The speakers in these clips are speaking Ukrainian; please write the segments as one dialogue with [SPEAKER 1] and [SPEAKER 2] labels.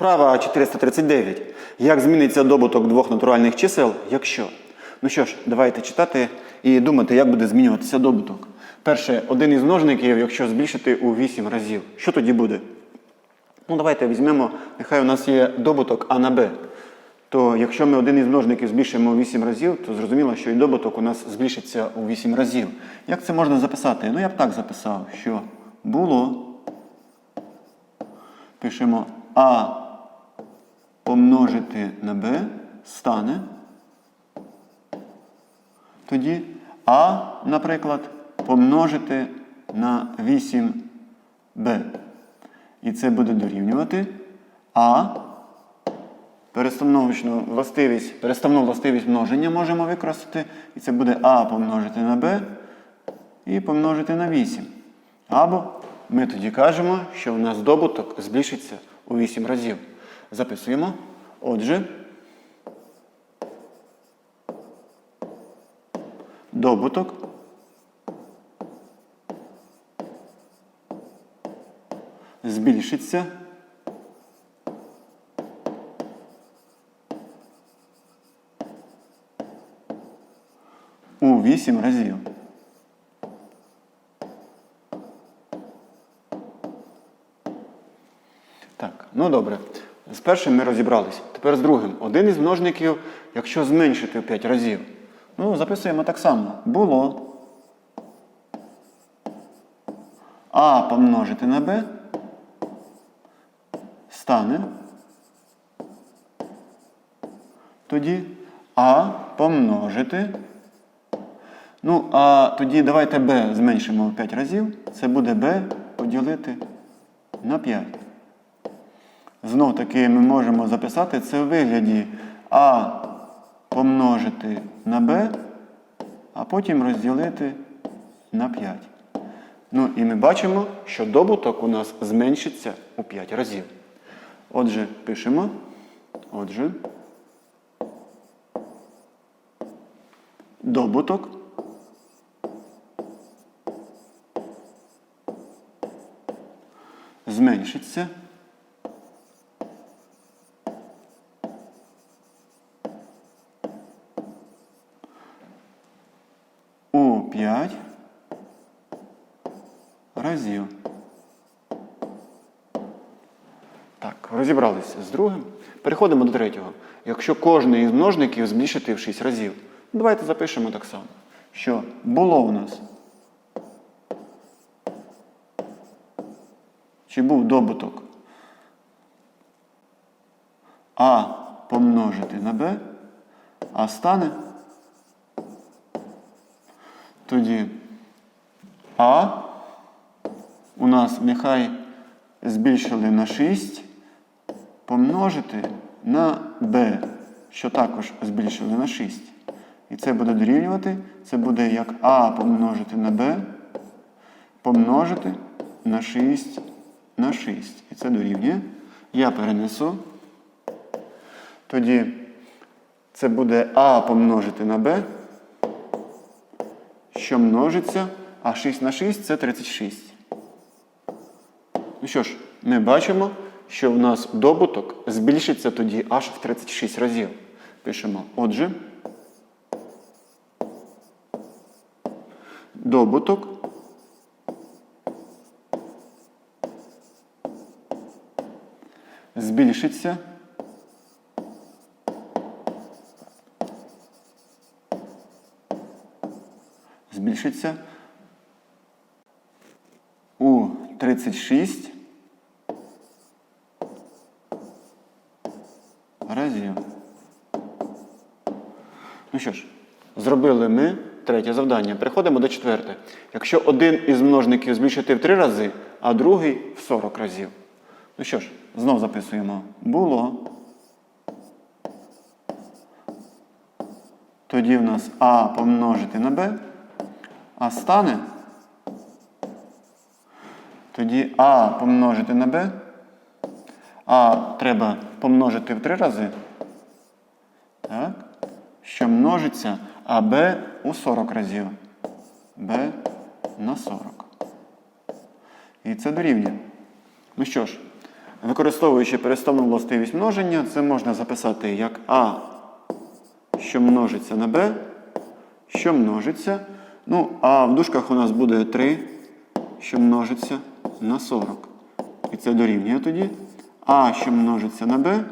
[SPEAKER 1] Вправа 439. Як зміниться добуток двох натуральних чисел, якщо? Ну що ж, давайте читати і думати, як буде змінюватися добуток. Перше, один із множників, якщо збільшити у 8 разів. Що тоді буде? Ну, давайте візьмемо, нехай у нас є добуток А на Б. То якщо ми один із множників збільшимо у 8 разів, то зрозуміло, що і добуток у нас збільшиться у 8 разів. Як це можна записати? Ну, я б так записав, що було. Пишемо А помножити на Б стане. Тоді А, наприклад, помножити на 8Б. І це буде дорівнювати А. Перестановочну властивість, переставну властивість множення можемо використати. І це буде А помножити на Б і помножити на 8. Або ми тоді кажемо, що у нас добуток збільшиться у 8 разів. Записуємо. Отже, добуток збільшиться у 8 разів. Ну добре. З першим ми розібралися. Тепер з другим. Один із множників, якщо зменшити в 5 разів. Ну, записуємо так само. Було А помножити на Б стане. Тоді А помножити. Ну, а тоді давайте b зменшимо в 5 разів. Це буде b поділити на 5. Знов таки ми можемо записати це в вигляді А помножити на b, а потім розділити на 5. Ну і ми бачимо, що добуток у нас зменшиться у 5 разів. Отже, пишемо. Отже, добуток. Зменшиться. У 5 разів. Так, розібралися з другим. Переходимо до третього. Якщо кожний із множників збільшити в 6 разів, давайте запишемо так само, що було у нас. Чи був добуток А помножити на Б, а стане тоді А у нас нехай збільшили на 6 помножити на b, що також збільшили на 6. І це буде дорівнювати. Це буде як А помножити на b, помножити на 6 на 6. І це дорівнює. Я перенесу. Тоді це буде А помножити на b, що множиться, а 6 на 6 це 36. Ну що ж, ми бачимо, що в нас добуток збільшиться тоді аж в 36 разів. Пишемо, отже, добуток збільшиться збільшиться у 36 разів. Ну що ж, зробили ми третє завдання. Переходимо до четверте. Якщо один із множників збільшити в 3 рази, а другий в 40 разів. Ну що ж, знов записуємо. Було. Тоді в нас А помножити на Б, а стане. Тоді А помножити на Б. А треба помножити в три рази. Так. Що множиться, а Б у 40 разів. Б на 40. І це дорівнює. Ну що ж, Використовуючи переставну властивість множення, це можна записати як А, що множиться на Б, що множиться. Ну, а в дужках у нас буде 3, що множиться на 40. І це дорівнює тоді. А, що множиться на Б,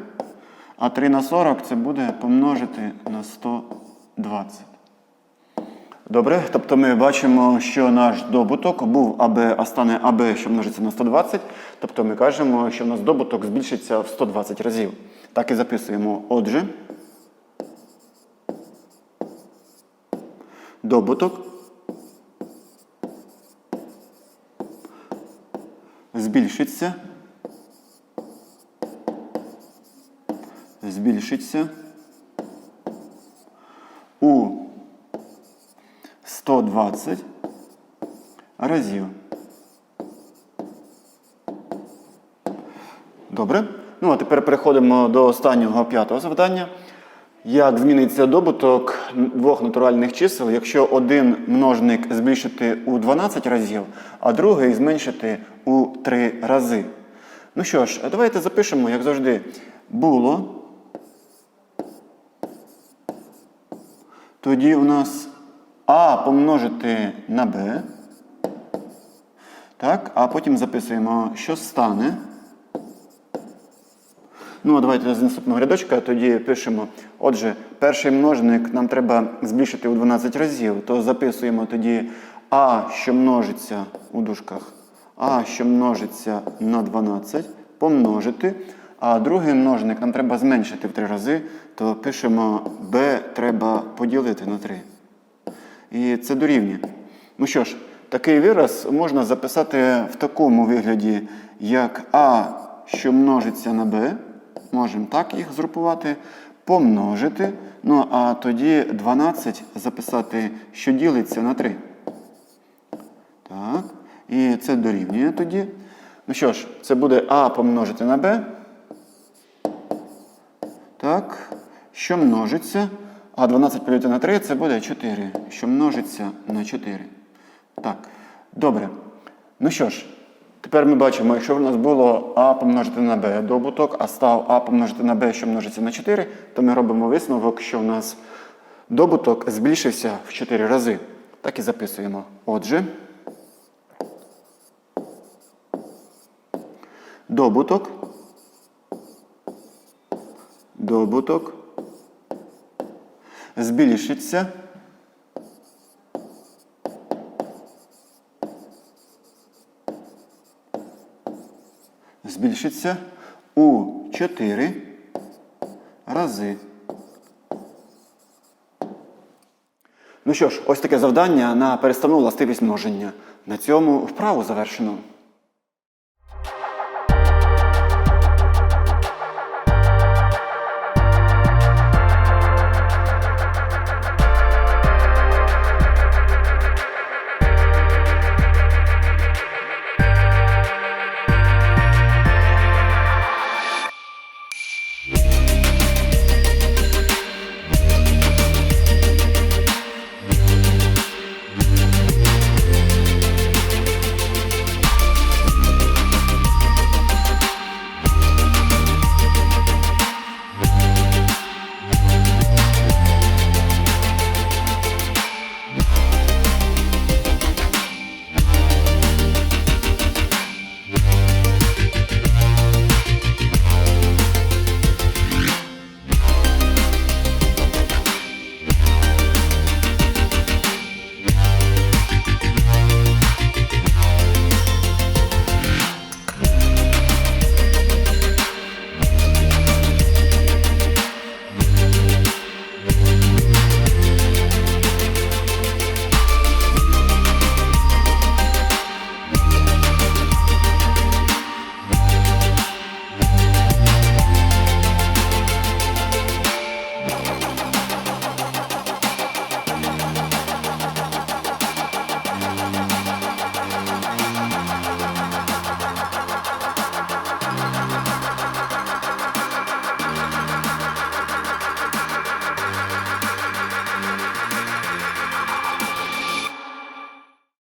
[SPEAKER 1] а 3 на 40 це буде помножити на 120. Добре, тобто ми бачимо, що наш добуток був АБ, а стане АБ, що множиться на 120. Тобто ми кажемо, що в нас добуток збільшиться в 120 разів. Так і записуємо. Отже, добуток збільшиться. Збільшиться у 120 разів. Добре. Ну, а тепер переходимо до останнього п'ятого завдання. Як зміниться добуток двох натуральних чисел, якщо один множник збільшити у 12 разів, а другий зменшити у 3 рази? Ну що ж, давайте запишемо, як завжди, було. Тоді у нас А помножити на Б. Так, а потім записуємо, що стане. Ну, а давайте з наступного рядочка тоді пишемо. Отже, перший множник нам треба збільшити у 12 разів, то записуємо тоді А, що множиться у дужках, А, що множиться на 12, помножити. А другий множник нам треба зменшити в 3 рази, то пишемо Б треба поділити на 3. І це дорівнює. Ну що ж, такий вираз можна записати в такому вигляді, як А, що множиться на Б. Можемо так їх згрупувати, помножити. Ну, а тоді 12 записати, що ділиться на 3. Так. І це дорівнює тоді. Ну що ж, це буде А помножити на Б. Так. Що множиться? А 12 поділити на 3 це буде 4, що множиться на 4. Так, добре. Ну що ж, тепер ми бачимо, якщо в нас було А помножити на Б добуток, а став А помножити на Б, що множиться на 4, то ми робимо висновок, що в нас добуток збільшився в 4 рази. Так і записуємо. Отже, добуток. Добуток збільшиться. Збільшиться у 4 рази. Ну що ж, ось таке завдання на переставну властивість множення. На цьому вправу завершено.